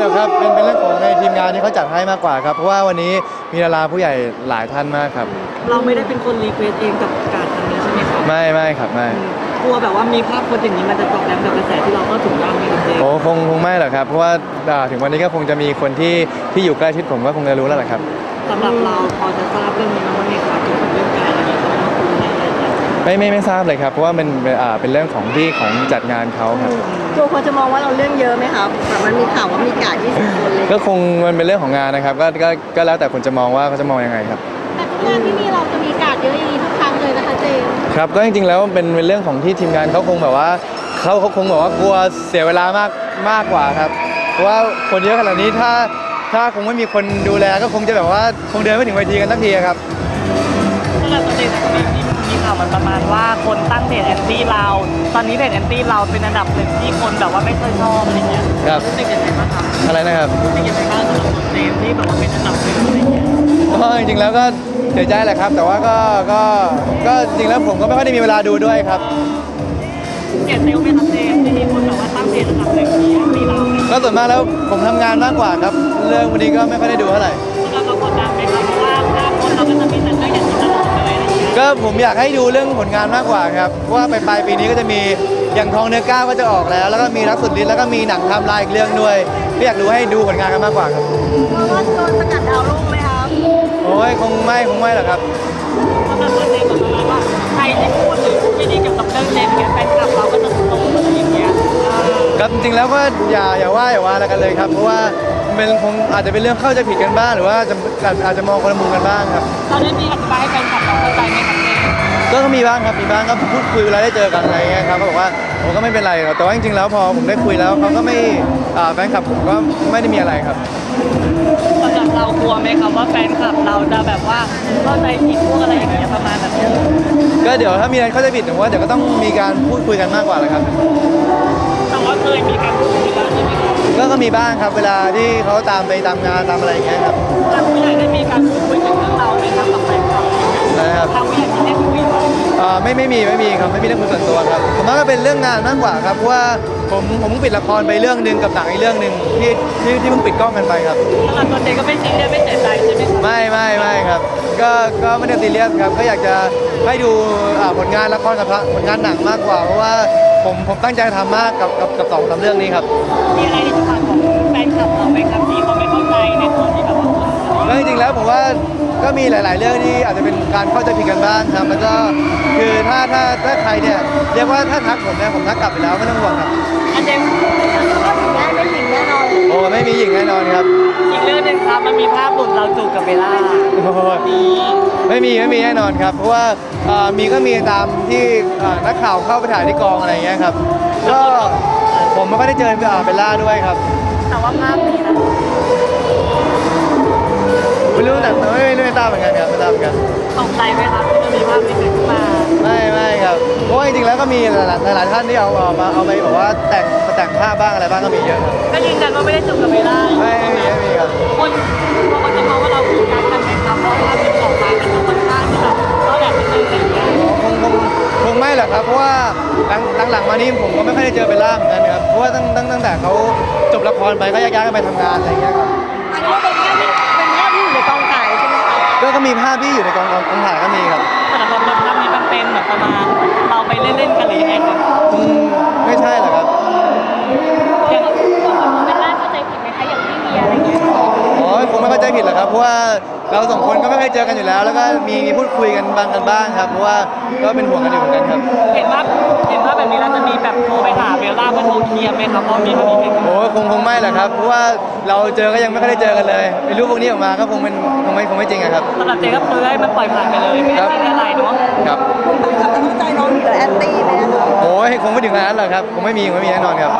หรอกครับเป็นเป็นเรื่องของในทีมงานที่เขาจัดให้มากกว่าครับ เพราะว่าวันนี้มีดาราผู้ใหญ่หลายท่านมากครับ เราไม่ได้เป็นคนรีเควสเองกับการทำนี้ใช่ไหมครับไม่ไม่ครับไม่กลัวแบบว่ามีภาพโพสต์อย่างนี้มันจะตอกย้ำกับกระแสที่เราก็ถึงบ้างไหมครับเจมส์โอ้คงคงไม่หรอกครับ เพราะว่าอ่าถึงวันนี้ก็คงจะมีคนที่ที่อยู่ใกล้ชิดผมก็คงจะรู้แล้วแหละครับ สำหรับเราพอจะทราบเรื่องนี้บ้างไหมครับ ไม่ไม่ไม่ทราบเลยครับ เพราะว่ามันเป็นอ่าเป็นเรื่องของที่ของจัดงานเขาครับ กลัวคนจะมองว่าเราเรื่องเยอะไหมครับแบบมันมีข่าวว่ามีกาด20คนเลยก็คงมันเป็นเรื่องของงานนะครับ ก็ก็ก็แล้วแต่คนจะมองว่าเขาจะมองยังไงครับ แต่ทุกงานที่มีเราจะมีการดเยอะอย่างนี้ทุกครั้งเลยนะคะเจมส์ครับก็จริงๆแล้วเป็นเป็นเรื่องของที่ทีมงานเขาคงแบบว่าเขาเขาคงแบบว่ากลัวเสียเวลามากมากกว่าครับ เพราะว่าคนเยอะขนาดนี้ถ้าถ้าคงไม่มีคนดูแลก็คงจะแบบว่าคงเดินไม่ถึงเวทีกันสักทีครับ สำหรับตัวเจมส์นะครับมี มีข่าวมันประมาณว่าคนตั้งเพจแอนตี้เรา ตอนนี้เพจแอนตี้เราเป็นอันดับหนึ่งที่คนแบบว่าไม่ค่อยชอบอะไรเงี้ยครับ รู้สึกยังไงบ้างครับอะไรนะครับ รู้สึกยังไงบ้างสำหรับตัวเจมส์ที่แบบว่าเป็นอันดับหนึ่งอะไรเงี้ยก็จริงๆแล้วก็เสียใจแหละครับ แต่ว่าก็ก็ก็จริงๆแล้วผมก็ไม่ค่อยได้มีเวลาดูด้วยครับเสียเซลล์ไหมครับเจมส์ที่มีคนแบบว่าตั้งเพจอันดับหนึ่งที่แอนตี้เรา ก็ส่วนมากแล้วผมทำงานมากกว่าครับ เรื่องวันนี้ก็ไม่ค่อยได้ดูเท่าไหร่ ก็ผมอยากให้ดูเรื่องผลงานมากกว่าครับเพราะว่าไปปลายปีนี้ก็จะมีอย่างทองเนื้อก้าวก็จะออกแล้ว แล้วก็มีรักสุดฤทธิ์แล้วก็มีหนังไทำลายอีกเรื่องด้วยก็อยากดูให้ดูผลงานกันมากกว่าครับเพราะว่าโดนสกัดดาวรุ่งไหมครับโอ้ยคงไม่คงไม่หรอกครับสำหรับตัวเจมส์แบบประมาณว่าใครที่พูดหรือพูดไม่ดีเกี่ยวกับเรื่องเจมส์เนี่ยแฟนคลับเราก็จะโตอะไรอย่างเงี้ยเออครับจริงๆแล้วก็อย่าอย่าว่าอย่าว่าอะไรกันเลยครับเพราะว่า มันคงอาจจะเป็นเรื่องเข้าใจผิดกันบ้างหรือว่าจะอาจอาจจะมองคนละมุมกันบ้างครับเราได้มีอธิบายให้แฟนคลับเราเข้าใจไหมครับเจมส์ก็ก็มีบ้างครับมีบ้างก็พูดคุยเวลาได้เจอกันอะไรเงี้ยครับก็บอกว่าผมก็ไม่เป็นไรหรอกแต่ว่าจริงๆแล้วพอผมได้คุยแล้วเขาก็ไม่อ่าแฟนคลับผมก็ไม่ได้มีอะไรครับ สำหรับเรากลัวไหมครับว่าแฟนคลับเราจะแบบว่าเข้าใจผิดพวกอะไรอย่างเงี้ยประมาณแบบนี้ก็เดี๋ยวถ้ามีอะไรเข้าใจผิดผมว่าเดี๋ยวก็ต้องมีการพูดคุยกันมากกว่าแหละครับ แต่ว่าเคยมี มีบ้างครับ เวลาที่เขาตามไปตามงานตามอะไรอย่างเงี้ยครับทางผู้ใหญ่ได้มีการพูดคุยถึงเรื่องเราไหมครับกับแฟนคลับนะครับทางผู้ใหญ่ที่ได้คุยไหมอ่าไม่ไม่มีไม่มีครับไม่มีเรื่องส่วนตัวครับผมว่าก็เป็นเรื่องงานมากกว่าครับเพราะว่าผมผมเพิ่งปิดละครไปเรื่องหนึ่งกับหนังอีกเรื่องหนึ่งที่ที่ที่เพิ่งปิดกล้องกันไปครับสำหรับตัวเจก็ไม่ซีเรียสไม่เสียใจใช่ไหมครับไม่ไม่ไม่ครับ ก็ก็ไม่ได้ซีเรียสครับก็อยากจะให้ดูอ่าผลงานละครกับผลงานหนังมากกว่า เพราะว่าผมผมตั้งใจทำมากกับกับกับสองสามเรื่องนี้ครับมีอะไรที่จะฝากของแฟ นคลับเราไหมครับที่เขาไม่เข้าใจในส่วนที่แบบว่าคนแล้วจริงๆแล้วผมว่าก็มีหลาย ๆ เรื่องที่อาจจะเป็นการเข้าใจผิดกันบ้างครับแล้วก็คือถ้าถ้าถ้าใครเนี่ยเรียกว่าถ้าทักผมเนี่ยผมทักกลับไปแล้วไม่ต้องห่วงครับอาเจมส์ก็ถึงได้ไม่หญิงแน่นอนโอ้ไม่มีหญิงแน่นอนครับอีกเรื่องหนึงครับมันมีภาพหลุดเราจูบกับเบลล่าโอ้ยมีไม่มีไม่มีแน่นอนครับ เพราะว่าเอ่อมีก็มีตามที่เอ่อนักข่าวเข้าไปถ่ายที่กองอะไรอย่างเงี้ยครับก็ผมไม่ค่อยได้เจอเอ่อเบลล่าด้วยครับ แต่ว่าภาพนี้นะไม่รู้แต่ไม่ไม่ไม่ทราบเหมือนกันครับไม่ทราบเหมือนกันตกใจไหมครับที่มันมีภาพนี้เกิดขึ้นมาไม่ไม่ครับเพราะว่าจริงๆแล้วก็มีหลายๆหลายๆท่านที่เอาเอามาเอาไปแบบว่าแต่งมาแต่งภาพบ้างอะไรบ้างก็มีเยอะครับก็ยืนยันว่าไม่ได้จูบกับเบลล่าไม่ไม่มีไม่มีครับคนคนจะมองว่าเราคือการกันไหมครับเพราะภาพที่ออกมามันดูค่อนข้างที่แบบก็แบบเป็นเรื่องอะไรอย่างเงี้ยคงคงคง ไม่หรอกครับเพราะว่าหลังหลังๆมานี้ผมก็ไม่ค่อยได้เจอเบลล่าเหมือนกันครับเพราะว่าตั้งตั้งตั้งแต่เขาจบละครไปก็แยกย้ายกันไปทำงานอะไรอย่างเงี้ยครับอันนี้เป็นภาพที่เป็นภาพที่อยู่ในกองถ่ายใช่ไหมครับก็ก็มีภาพที่อยู่ในกองกองกองถ่ายก็มีครับแต่ละคนภาพนี้มันเป็นแบบประมาณเราไปเล่นๆกันะว่าเราสองคนก็ไม่เคยเจอกันอยู่แล้ว แล้วก็มีมีพูดคุยกันบางกันบ้างครับ เพราะว่าก็เป็นห่วงกันอยู่เหมือนกันครับ เห็นว่าเห็นว่าแบบนี้เราจะมีแบบโทรไปหาเบลล่าเพื่อโทรเคลียร์ไหมครับเพราะมีภาพนี้เกิดขึ้นโอ้คงคงไม่หรอกครับ เพราะว่าเราเจอก็ยังไม่เคยได้เจอกันเลยไม่รู้พวกนี้ออกมาก็คงเป็นคงไม่คงไม่จริงอะครับสำหรับเจก็คือให้มันปล่อยผ่านไปเลยไม่ได้ซีเรียสอะไรเนาะครับแต่เข้าใจน้องถึงแอนตี้ไหมครับโอ้ยคงไม่ถึงขนาดนั้นหรอกครับคงไม่มีคงไม่มีแน่นอนครับ